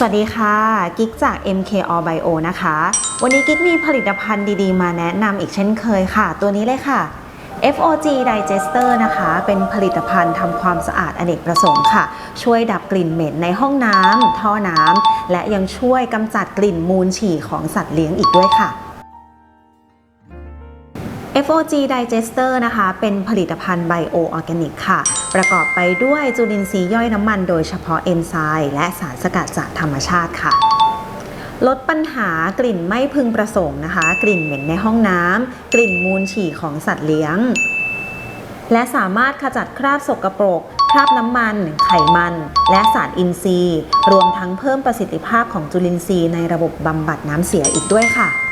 สวัสดีค่ะ กิ๊กจาก MK All Bio นะคะ วันนี้กิ๊กมีผลิตภัณฑ์ดีๆ มาแนะนำอีกเช่นเคยค่ะ ตัวนี้เลยค่ะ FOG Digester นะคะ เป็นผลิตภัณฑ์ทำความสะอาดอเนกประสงค์ค่ะ ช่วยดับกลิ่นเหม็นในห้องน้ำท่อน้ำและยังช่วยกำจัดกลิ่นมูลฉี่ของสัตว์เลี้ยงอีกด้วยค่ะ FOG Digester นะคะ เป็นผลิตภัณฑ์ไบโอออร์แกนิกค่ะ ประกอบไปด้วยจุลินทรีย์ย่อยน้ำมันโดยเฉพาะเอนไซม์และสารสกัดจากธรรมชาติค่ะ ลดปัญหากลิ่นไม่พึงประสงค์นะคะ กลิ่นเหม็นในห้องน้ำกลิ่นมูลฉี่ของสัตว์เลี้ยง และสามารถขจัดคราบสกรปรกคราบน้ำมัน ไขมัน และสารอินทรีย์ รวมทั้งเพิ่มประสิทธิภาพของจุลินทรีย์ในระบบบำบัดน้ำเสียอีกด้วยค่ะ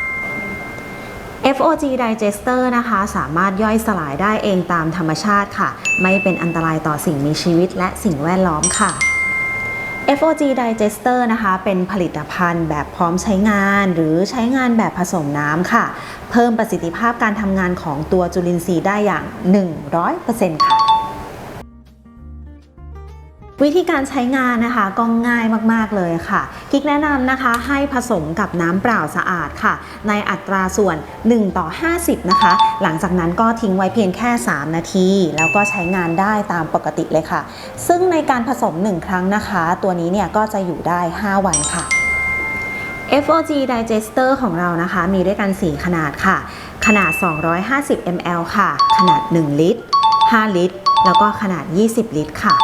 FOG Digester นะคะ สามารถย่อยสลายได้เองตามธรรมชาติค่ะ ไม่เป็นอันตรายต่อสิ่งมีชีวิตและสิ่งแวดล้อมค่ะ FOG Digester นะคะ เป็นผลิตภัณฑ์แบบพร้อมใช้งานหรือใช้งานแบบผสมน้ำค่ะ เพิ่มประสิทธิภาพการทำงานของตัวจุลินทรีย์ได้อย่าง 100%ค่ะ วิธีการใช้งานนะคะก็ง่ายมากๆเลยค่ะกิ๊กแนะนำนะคะให้ผสมกับน้ำเปล่าสะอาดค่ะ ในอัตราส่วน 1 ต่อ 50 นะคะ หลังจากนั้นก็ทิ้งไว้เพียงแค่ 3 นาที แล้วก็ใช้งานได้ตามปกติเลยค่ะ ซึ่งในการผสม 1 ครั้งนะคะ ตัวนี้เนี่ยก็จะอยู่ได้ 5 วันค่ะ FOG Digester ของเรานะคะ มีด้วยกัน 4 ขนาดค่ะ ขนาด 250 ml ค่ะ ขนาด 1 ลิตร 5 ลิตร แล้วก็ขนาด 20 ลิตรค่ะ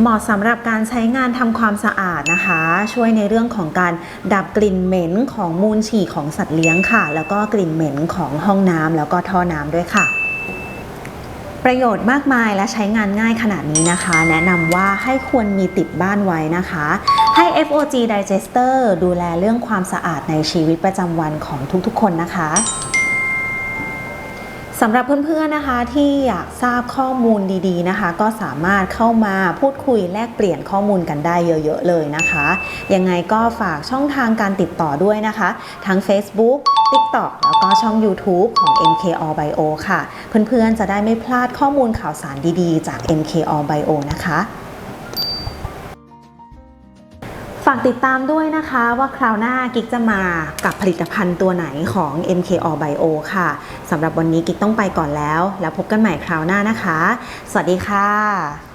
เหมาะสำหรับการใช้งานทำความสะอาดนะคะ ช่วยในเรื่องของการดับกลิ่นเหม็นของมูลฉี่ของสัตว์เลี้ยงค่ะ แล้วก็กลิ่นเหม็นของห้องน้ำแล้วก็ท่อน้ำด้วยค่ะ ประโยชน์มากมายและใช้งานง่ายขนาดนี้นะคะ แนะนำว่าให้ควรมีติดบ้านไว้นะคะ ให้ FOG Digester ดูแลเรื่องความสะอาดในชีวิตประจำวันของทุกๆ คนนะคะ สำหรับเพื่อนๆนะคะที่อยากทราบข้อมูลดีๆนะคะ ก็สามารถเข้ามาพูดคุยแลกเปลี่ยนข้อมูลกันได้เยอะๆเลยนะคะ ยังไงก็ฝากช่องทางการติดต่อด้วยนะคะ ทั้ง Facebook TikTok แล้วก็ช่อง YouTube ของ MK All Bio ค่ะ เพื่อนๆจะได้ไม่พลาดข้อมูลข่าวสารดีๆ จาก MK All Bio นะคะากติดตามด้วยนะคะว่าคราวหน้ากิ๊กจะมากับผลิตภัณฑ์ตัวไหนของ MK All Bio ค่ะสำหรับวันนี้กิ๊กต้องไปก่อนแล้ว แล้วพบกันใหม่คราวหน้านะคะ สวัสดีค่ะ